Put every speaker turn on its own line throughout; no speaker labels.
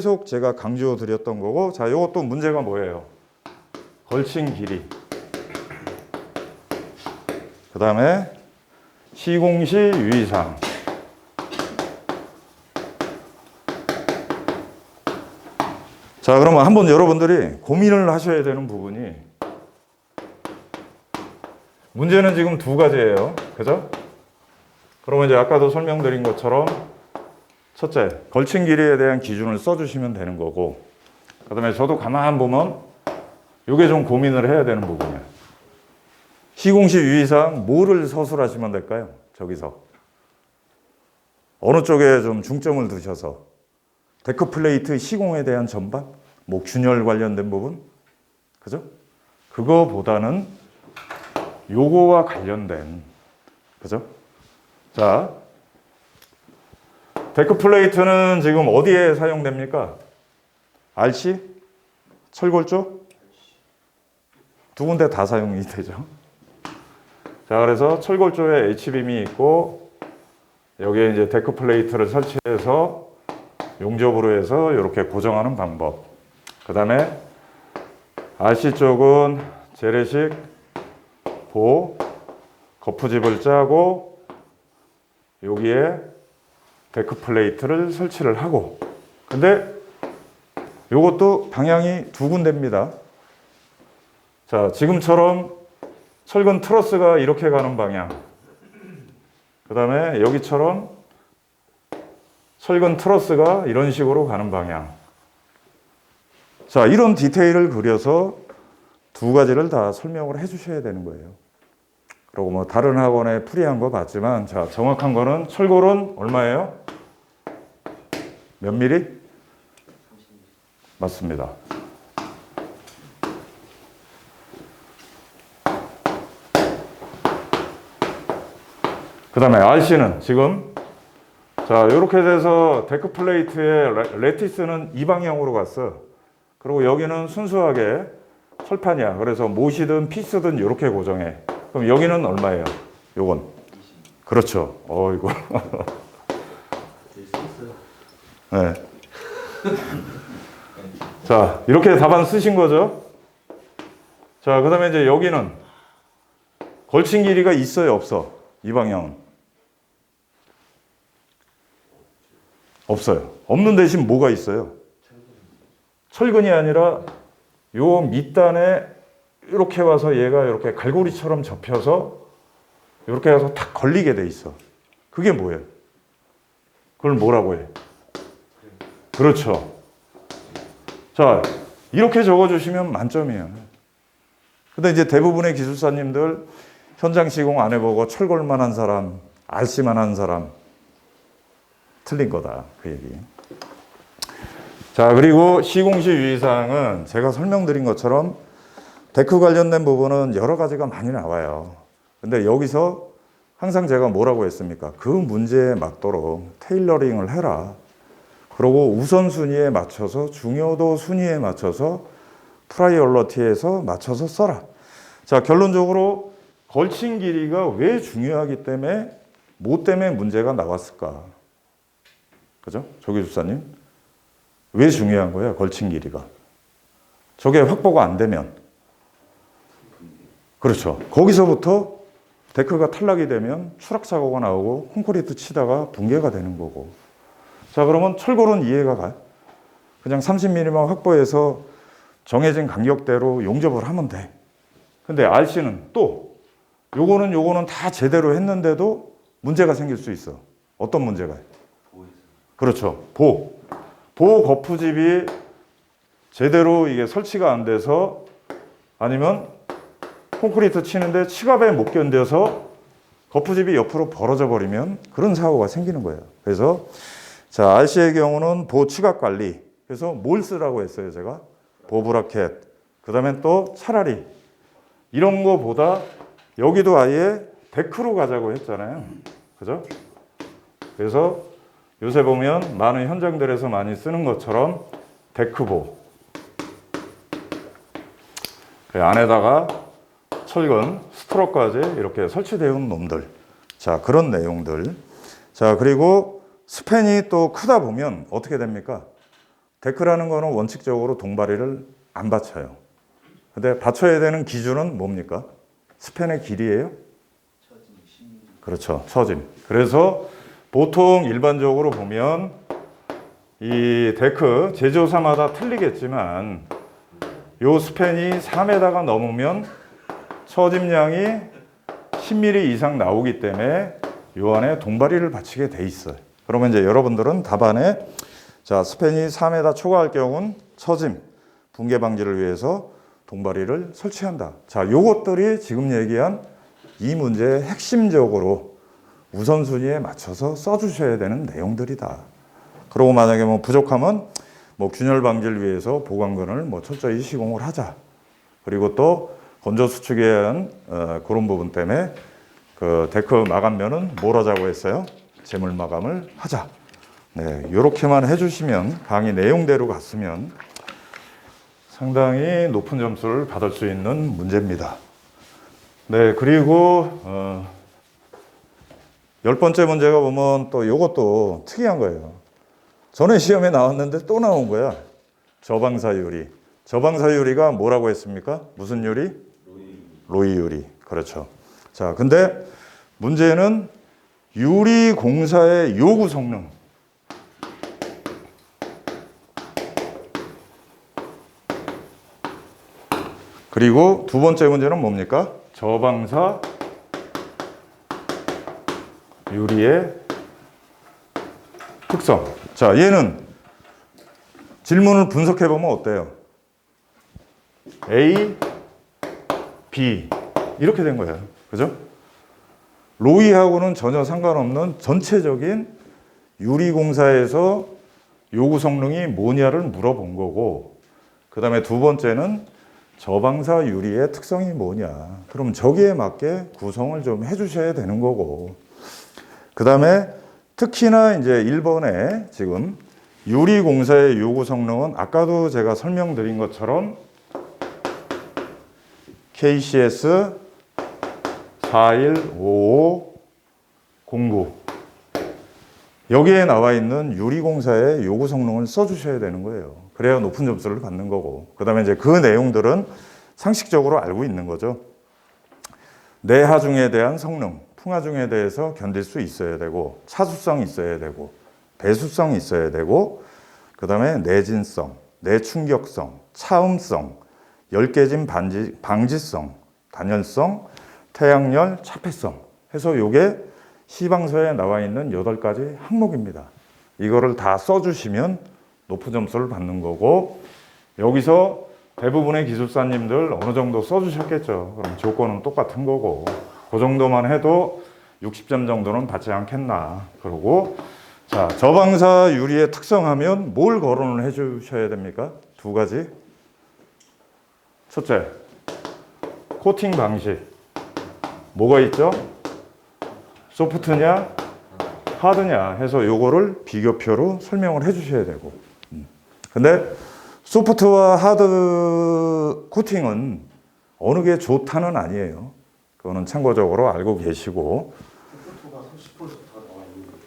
계속 제가 강조 드렸던 거고 자 이것도 문제가 뭐예요? 걸친 길이 그 다음에 시공시 유의사항 자 그러면 한번 여러분들이 고민을 하셔야 되는 부분이 문제는 지금 두 가지예요 그죠? 그러면 이제 아까도 설명드린 것처럼 첫째, 걸친 길이에 대한 기준을 써주시면 되는 거고, 그 다음에 저도 가만 보면, 이게 좀 고민을 해야 되는 부분이에요. 시공시 유의사항 뭐를 서술하시면 될까요? 저기서. 어느 쪽에 좀 중점을 두셔서, 데크 플레이트 시공에 대한 전반, 뭐 균열 관련된 부분, 그죠? 그거보다는 요거와 관련된, 그죠? 자, 데크 플레이트는 지금 어디에 사용됩니까? RC? 철골 쪽? 두 군데 다 사용이 되죠. 자, 그래서 철골 쪽에 H빔이 있고, 여기에 이제 데크 플레이트를 설치해서 용접으로 해서 이렇게 고정하는 방법. 그 다음에 RC 쪽은 재래식 보, 거푸집을 짜고, 여기에 데크 플레이트를 설치를 하고 근데 이것도 방향이 두 군데입니다. 자, 지금처럼 철근 트러스가 이렇게 가는 방향. 그 다음에 여기처럼 철근 트러스가 이런 식으로 가는 방향. 자, 이런 디테일을 그려서 두 가지를 다 설명을 해 주셔야 되는 거예요. 그리고 뭐 다른 학원에 풀이한 거 봤지만 자 정확한 거는 철골은 얼마예요? 몇 미리? 맞습니다. 그 다음에 RC는 지금 자 이렇게 돼서 데크 플레이트의 레- 레티스는 이 방향으로 갔어. 그리고 여기는 순수하게 철판이야. 그래서 못이든 피스든 이렇게 고정해. 그럼 여기는 얼마예요? 요건. 그렇죠. 어, 이거. 네. 자, 이렇게 답안 쓰신 거죠? 자, 그 다음에 이제 여기는 걸친 길이가 있어요, 없어? 이 방향은? 없어요. 없는 대신 뭐가 있어요? 철근이 아니라 요 밑단에 이렇게 와서 얘가 이렇게 갈고리처럼 접혀서 이렇게 해서 탁 걸리게 돼 있어. 그게 뭐예요? 그걸 뭐라고 해? 그렇죠. 자, 이렇게 적어주시면 만점이에요. 근데 이제 대부분의 기술사님들 현장 시공 안 해보고 철골만 한 사람, RC만 한 사람, 틀린 거다. 그 얘기. 자, 그리고 시공시 유의사항은 제가 설명드린 것처럼 데크 관련된 부분은 여러 가지가 많이 나와요. 근데 여기서 항상 제가 뭐라고 했습니까? 그 문제에 맞도록 테일러링을 해라. 그리고 우선순위에 맞춰서 중요도 순위에 맞춰서 프라이얼러티에서 맞춰서 써라. 자, 결론적으로 걸친 길이가 왜 중요하기 때문에 뭐 때문에 문제가 나왔을까? 그죠? 조기 주사님. 왜 중요한 거예요? 걸친 길이가. 저게 확보가 안 되면. 그렇죠. 거기서부터 데크가 탈락이 되면 추락 사고가 나오고 콘크리트 치다가 붕괴가 되는 거고. 자, 그러면 철골은 이해가 가요? 그냥 30mm만 확보해서 정해진 간격대로 용접을 하면 돼. 근데 RC는 또 요거는 요거는 다 제대로 했는데도 문제가 생길 수 있어. 어떤 문제가? 그렇죠. 보. 보 거푸집이 제대로 이게 설치가 안 돼서 아니면 콘크리트 치는데 치갑에 못 견뎌서 거푸집이 옆으로 벌어져 버리면 그런 사고가 생기는 거예요. 그래서 자, RC의 경우는 보 치갑 관리. 그래서 뭘 쓰라고 했어요, 제가? 보 브라켓. 그 다음에 또 차라리 이런 거보다 여기도 아예 데크로 가자고 했잖아요. 그죠? 그래서 요새 보면 많은 현장들에서 많이 쓰는 것처럼 데크보. 그 안에다가 철근, 스트로까지 이렇게 설치되어 있는 놈들. 자, 그런 내용들. 자, 그리고 스팬이 또 크다 보면 어떻게 됩니까? 데크라는 거는 원칙적으로 동바리를 안 받쳐요. 근데 받쳐야 되는 기준은 뭡니까? 스팬의 길이에요? 그렇죠. 처짐. 그래서 보통 일반적으로 보면 이 데크 제조사마다 틀리겠지만 요 스팬이 4m가 넘으면 처짐량이 10mm 이상 나오기 때문에 요 안에 동바리를 받치게 돼 있어요. 그러면 이제 여러분들은 답안에 자 스팬이 4m 초과할 경우는 처짐 붕괴 방지를 위해서 동바리를 설치한다. 자, 요것들이 지금 얘기한 이 문제의 핵심적으로 우선순위에 맞춰서 써주셔야 되는 내용들이다. 그리고 만약에 뭐 부족하면 뭐 균열 방지를 위해서 보강근을 뭐 철저히 시공을 하자. 그리고 또 건조 수축에 의한 어, 그런 부분 때문에 그 데크 마감면은 뭘 하자고 했어요? 재물 마감을 하자. 네, 이렇게만 해주시면 강의 내용대로 갔으면 상당히 높은 점수를 받을 수 있는 문제입니다. 네, 그리고 어, 열 번째 문제가 보면 또 이것도 특이한 거예요. 전에 시험에 나왔는데 또 나온 거야. 저방사 유리. 저방사 유리가 뭐라고 했습니까? 무슨 유리? 로이 유리. 그렇죠. 자, 근데 문제는 유리 공사의 요구 성능. 그리고 두 번째 문제는 뭡니까? 저방사 유리의 특성. 자, 얘는 질문을 분석해 보면 어때요? A, B 이렇게 된 거예요. 그죠? 로이하고는 전혀 상관없는 전체적인 유리공사에서 요구 성능이 뭐냐를 물어본 거고, 그 다음에 두 번째는 저방사 유리의 특성이 뭐냐. 그럼 저기에 맞게 구성을 좀 해주셔야 되는 거고, 그 다음에 특히나 이제 1번에 지금 유리공사의 요구 성능은 아까도 제가 설명드린 것처럼 KCS 415509 여기에 나와 있는 유리공사의 요구 성능을 써주셔야 되는 거예요. 그래야 높은 점수를 받는 거고. 그 다음에 이제 그 내용들은 상식적으로 알고 있는 거죠. 내하중에 대한 성능, 풍하중에 대해서 견딜 수 있어야 되고, 차수성이 있어야 되고, 배수성이 있어야 되고, 그 다음에 내진성, 내충격성, 차음성, 열깨짐 반지, 방지성, 단열성, 태양열, 차폐성 해서 요게 시방서에 나와 있는 여덟 가지 항목입니다. 이거를 다 써주시면 높은 점수를 받는 거고 여기서 대부분의 기술사님들 어느 정도 써주셨겠죠. 그럼 조건은 똑같은 거고 그 정도만 해도 60점 정도는 받지 않겠나. 그러고 자 저방사 유리의 특성하면 뭘 거론을 해주셔야 됩니까? 두 가지. 첫째, 코팅 방식. 뭐가 있죠? 소프트냐, 하드냐 해서 요거를 비교표로 설명을 해 주셔야 되고. 음. 근데 소프트와 하드 코팅은 어느 게 좋다는 아니에요. 그거는 참고적으로 알고 계시고.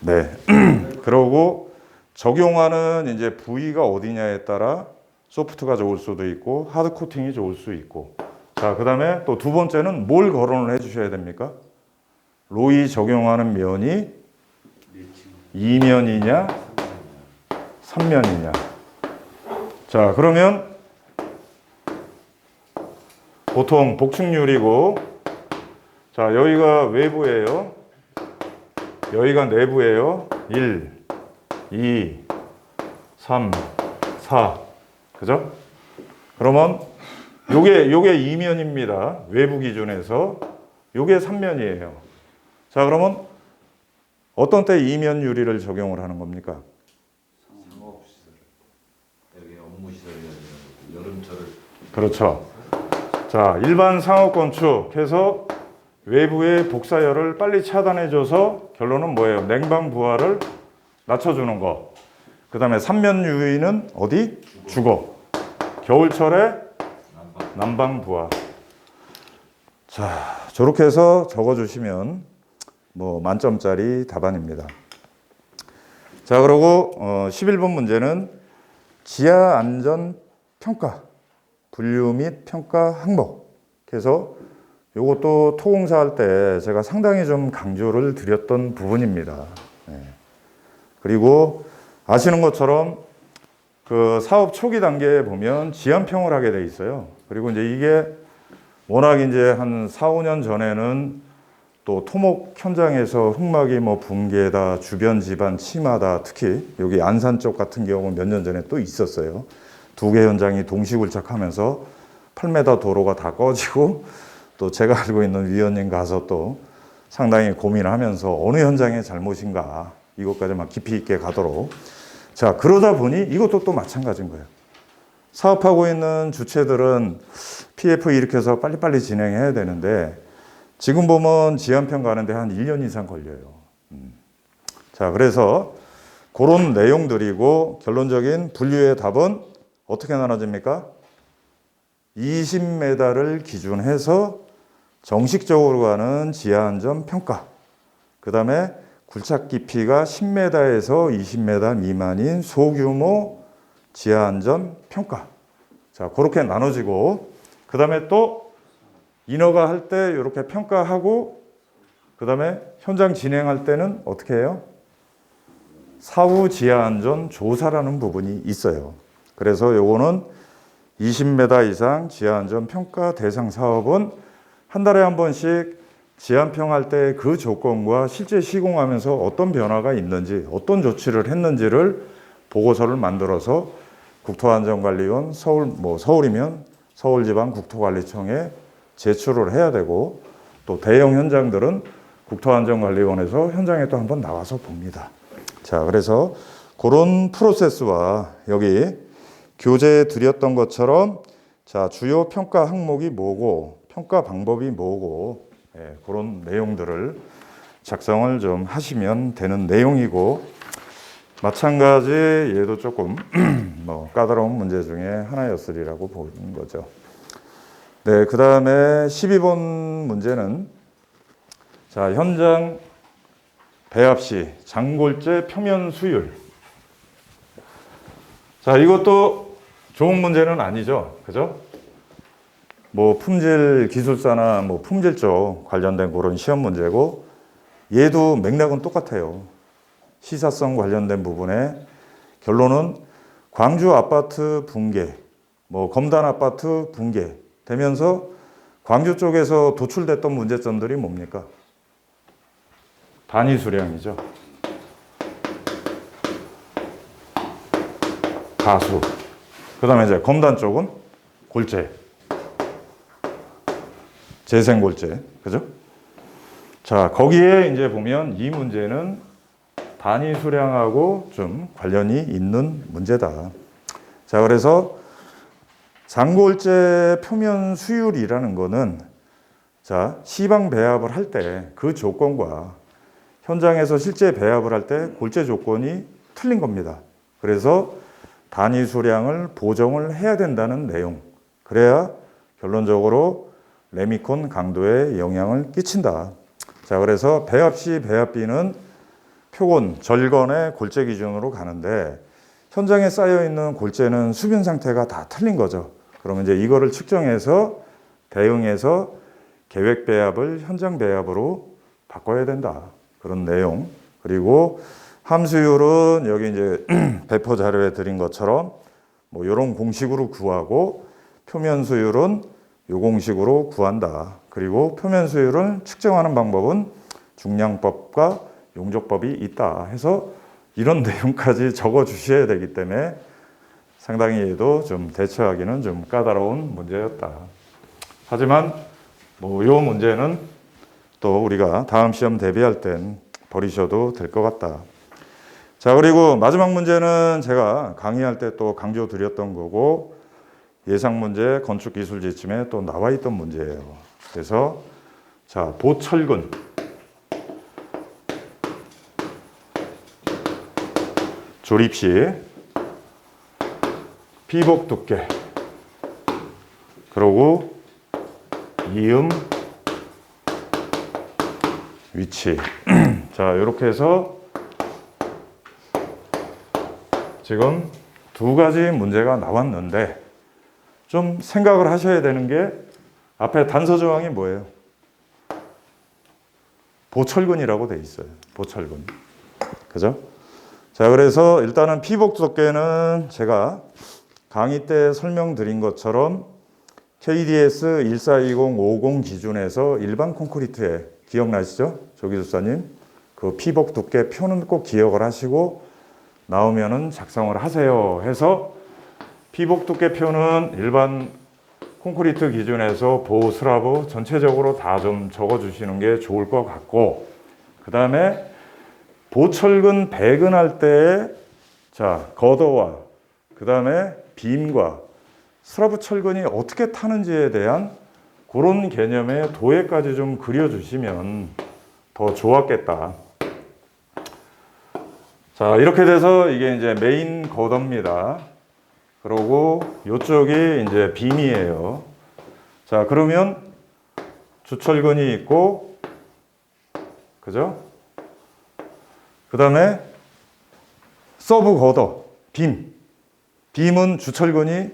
네. 그러고 적용하는 이제 부위가 어디냐에 따라 소프트가 좋을 수도 있고 하드 코팅이 좋을 수 있고. 자, 그 다음에 또 두 번째는 뭘 거론을 해 주셔야 됩니까? 로이 적용하는 면이 2면이냐, 3면이냐. 자, 그러면 보통 복층률이고, 자, 여기가 외부예요. 여기가 내부예요. 1, 2, 3, 4. 그죠? 그러면 요게, 요게 2면입니다. 외부 기준에서. 요게 3면이에요. 자, 그러면 어떤 때 이면 유리를 적용을 하는 겁니까?
상업시설 여기 업무시설 여름철을
그렇죠. 자, 일반 상업 건축해서 외부의 복사열을 빨리 차단해줘서 결론은 뭐예요? 냉방 부하를 낮춰주는 거. 그 다음에 삼면 유의는 어디? 주거. 겨울철에
난방
난방 부하. 자, 저렇게 해서 적어주시면 뭐 만점짜리 답안입니다. 자, 그리고 어, 11번 문제는 지하 안전 평가 분류 및 평가 항목. 그래서 요것도 토공사 할 때 제가 상당히 좀 강조를 드렸던 부분입니다. 네. 그리고 아시는 것처럼 그 사업 초기 단계에 보면 지연평을 하게 돼 있어요. 그리고 이제 이게 워낙 이제 한 4, 5년 전에는 또 토목 현장에서 흙막이 뭐 붕괴다, 주변 집안 침하다, 특히 여기 안산 쪽 같은 경우 몇 년 전에 또 있었어요. 두 개 현장이 동시굴착하면서 8m 도로가 다 꺼지고 또 제가 알고 있는 위원님 가서 또 상당히 고민하면서 어느 현장의 잘못인가 이것까지 막 깊이 있게 가도록 자 그러다 보니 이것도 또 마찬가지인 거예요. 사업하고 있는 주체들은 PF 일으켜서 빨리빨리 진행해야 되는데 지금 보면 지연평 가는데 한 1년 이상 걸려요. 음. 자, 그래서 그런 내용들이고 결론적인 분류의 답은 어떻게 나눠집니까? 20m를 기준해서 정식적으로 가는 지하안전 평가. 그 다음에 굴착 깊이가 10m에서 20m 미만인 소규모 지하 안전 평가. 자, 그렇게 나눠지고, 그 다음에 또 인허가 할 때 이렇게 평가하고, 그 다음에 현장 진행할 때는 어떻게 해요? 사후 지하 안전 조사라는 부분이 있어요. 그래서 요거는 20m 이상 지하 안전 평가 대상 사업은 한 달에 한 번씩 지한평할 때 그 조건과 실제 시공하면서 어떤 변화가 있는지, 어떤 조치를 했는지를 보고서를 만들어서 국토안전관리원 서울 뭐 서울이면 서울지방 국토관리청에 제출을 해야 되고 또 대형 현장들은 국토안전관리원에서 현장에 또 한번 나와서 봅니다. 자, 그래서 그런 프로세스와 여기 교재에 드렸던 것처럼 자, 주요 평가 항목이 뭐고 평가 방법이 뭐고 예, 그런 내용들을 작성을 좀 하시면 되는 내용이고 마찬가지 얘도 조금 뭐 까다로운 문제 중에 하나였으리라고 보는 거죠. 네, 그 다음에 12번 문제는 자 현장 배합 시 장골재 표면 수율. 자 이것도 좋은 문제는 아니죠, 그죠? 뭐 품질 기술사나 뭐 품질 쪽 관련된 그런 시험 문제고 얘도 맥락은 똑같아요. 시사성 관련된 부분에 결론은 광주 아파트 붕괴, 뭐 검단 아파트 붕괴 되면서 광주 쪽에서 도출됐던 문제점들이 뭡니까? 단위 수량이죠. 가수. 그 다음에 이제 검단 쪽은 골재. 재생 골재. 그죠? 자, 거기에 이제 보면 이 문제는 단위 수량하고 좀 관련이 있는 문제다. 자, 그래서 장골재 표면 수율이라는 거는 자, 시방 배합을 할 때 그 조건과 현장에서 실제 배합을 할 때 골재 조건이 틀린 겁니다. 그래서 단위 수량을 보정을 해야 된다는 내용. 그래야 결론적으로 레미콘 강도에 영향을 끼친다. 자, 그래서 배합 시 배합비는 표곤, 절건의 골재 기준으로 가는데 현장에 쌓여 있는 골재는 수분 상태가 다 틀린 거죠. 그러면 이제 이거를 측정해서 대응해서 계획 배합을 현장 배합으로 바꿔야 된다. 그런 내용. 그리고 함수율은 여기 이제 배포 자료에 드린 것처럼 뭐 이런 공식으로 구하고 표면 수율은 요 공식으로 구한다. 그리고 표면 수율을 측정하는 방법은 중량법과 용적법이 있다 해서 이런 내용까지 적어 주셔야 되기 때문에 상당히 얘도 좀 대처하기는 좀 까다로운 문제였다. 하지만 뭐 요 문제는 또 우리가 다음 시험 대비할 땐 버리셔도 될 것 같다. 자, 그리고 마지막 문제는 제가 강의할 때 또 강조 드렸던 거고 예상 문제 건축 기술 지침에 또 나와 있던 문제예요. 그래서 자, 보철근 조립 시 피복 두께 그러고 이음 위치 자 이렇게 해서 지금 두 가지 문제가 나왔는데 좀 생각을 하셔야 되는 게 앞에 단서 조항이 뭐예요? 보철근이라고 돼 있어요. 보철근. 그죠? 자, 그래서 일단은 피복 두께는 제가 강의 때 설명드린 것처럼 KDS 142050 기준에서 일반 콘크리트에 기억나시죠? 조기술사님. 그 피복 두께 표는 꼭 기억을 하시고 나오면은 작성을 하세요 해서 피복 두께 표는 일반 콘크리트 기준에서 보호 슬라브 전체적으로 다 좀 적어 주시는 게 좋을 것 같고 그 다음에 보철근 배근할 때에 자 거더와 그 다음에 빔과 슬라브 철근이 어떻게 타는지에 대한 그런 개념의 도해까지 좀 그려주시면 더 좋았겠다. 자 이렇게 돼서 이게 이제 메인 거더입니다. 그리고 이쪽이 이제 빔이에요. 자 그러면 주철근이 있고 그죠? 그 다음에 서브 걷어, 빔. 빔은 주철근이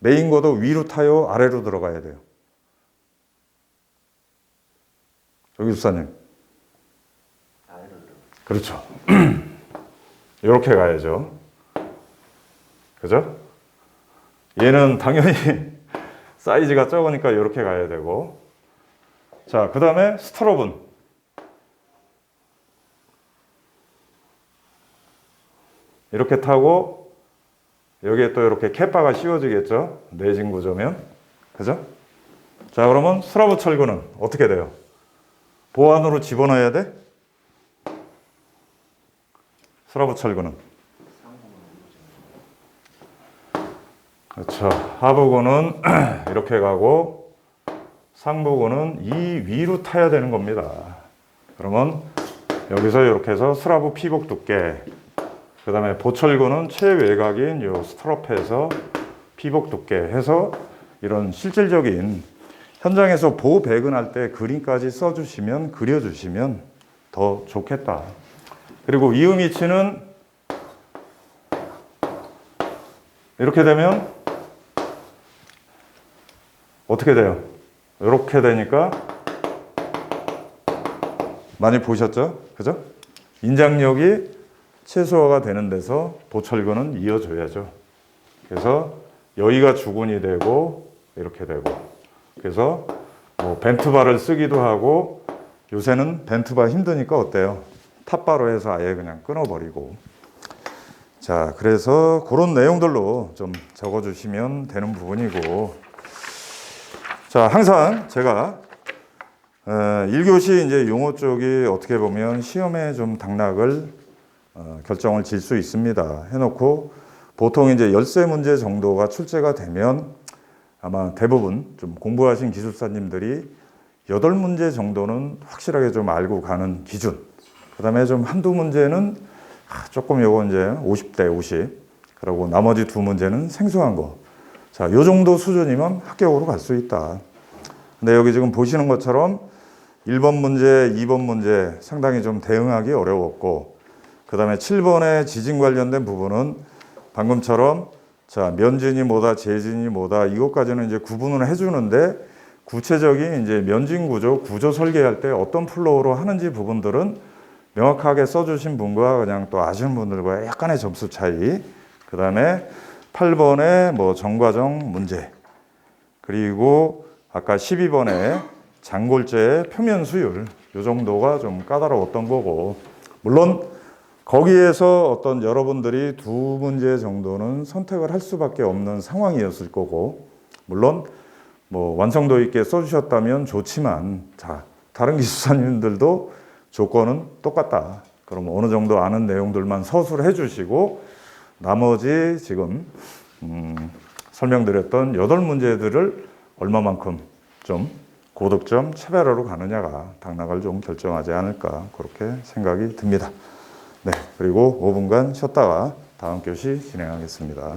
메인 걷어 위로 타요, 아래로 들어가야 돼요. 조기 수사님. 그렇죠. 이렇게 가야죠. 그죠? 얘는 당연히 사이즈가 적으니까 이렇게 가야 되고. 자, 그 다음에 스트로븐. 이렇게 타고 여기에 또 이렇게 캣바가 씌워지겠죠. 내진 구조면. 그죠? 자, 그러면 스라브 철근은 어떻게 돼요? 보안으로 집어넣어야 돼? 스라브 철근은. 그렇죠. 하부근은 이렇게 가고 상부근은 이 위로 타야 되는 겁니다. 그러면 여기서 이렇게 해서 스라브 피복 두께 그 다음에 보철구는 최외곽인 요 스트rop에서 피복 두께 해서 이런 실질적인 현장에서 보호 배근할 때 그림까지 써주시면 그려주시면 더 좋겠다. 그리고 이음 위치는 이렇게 되면 어떻게 돼요? 이렇게 되니까 많이 보셨죠? 그죠? 인장력이 최소화가 되는 데서 보철근은 이어줘야죠. 그래서 여기가 주근이 되고 이렇게 되고 그래서 뭐 벤트바를 쓰기도 하고 요새는 벤트바 힘드니까 어때요? 탑바로 해서 아예 그냥 끊어버리고 자 그래서 그런 내용들로 좀 적어주시면 되는 부분이고 자 항상 제가 어, 1교시 이제 용어 쪽이 어떻게 보면 시험에 좀 당락을 어, 결정을 질 수 있습니다. 해놓고 보통 이제 열세 문제 정도가 출제가 되면 아마 대부분 좀 공부하신 기술사님들이 여덟 문제 정도는 확실하게 좀 알고 가는 기준. 그 다음에 좀 한두 문제는 아, 조금 요거 이제 50대 50. 그리고 나머지 두 문제는 생소한 거. 자, 요 정도 수준이면 합격으로 갈 수 있다. 근데 여기 지금 보시는 것처럼 1번 문제, 2번 문제 상당히 좀 대응하기 어려웠고 그 다음에 7번의 지진 관련된 부분은 방금처럼 자, 면진이 뭐다, 재진이 뭐다, 이것까지는 이제 구분을 해주는데 구체적인 이제 면진 구조, 구조 설계할 때 어떤 플로우로 하는지 부분들은 명확하게 써주신 분과 그냥 또 아시는 분들과 약간의 점수 차이. 그 다음에 8번의 뭐 정과정 문제. 그리고 아까 12번에 장골제의 표면 수율. 요 정도가 좀 까다로웠던 거고. 물론 거기에서 어떤 여러분들이 두 문제 정도는 선택을 할 수밖에 없는 상황이었을 거고, 물론 뭐 완성도 있게 써주셨다면 좋지만, 자, 다른 기술사님들도 조건은 똑같다. 그럼 어느 정도 아는 내용들만 서술해 주시고, 나머지 지금, 음, 설명드렸던 여덟 문제들을 얼마만큼 좀 고득점 차별화로 가느냐가 당락을 좀 결정하지 않을까, 그렇게 생각이 듭니다. 네, 그리고 5분간 쉬었다가 다음 교시 진행하겠습니다.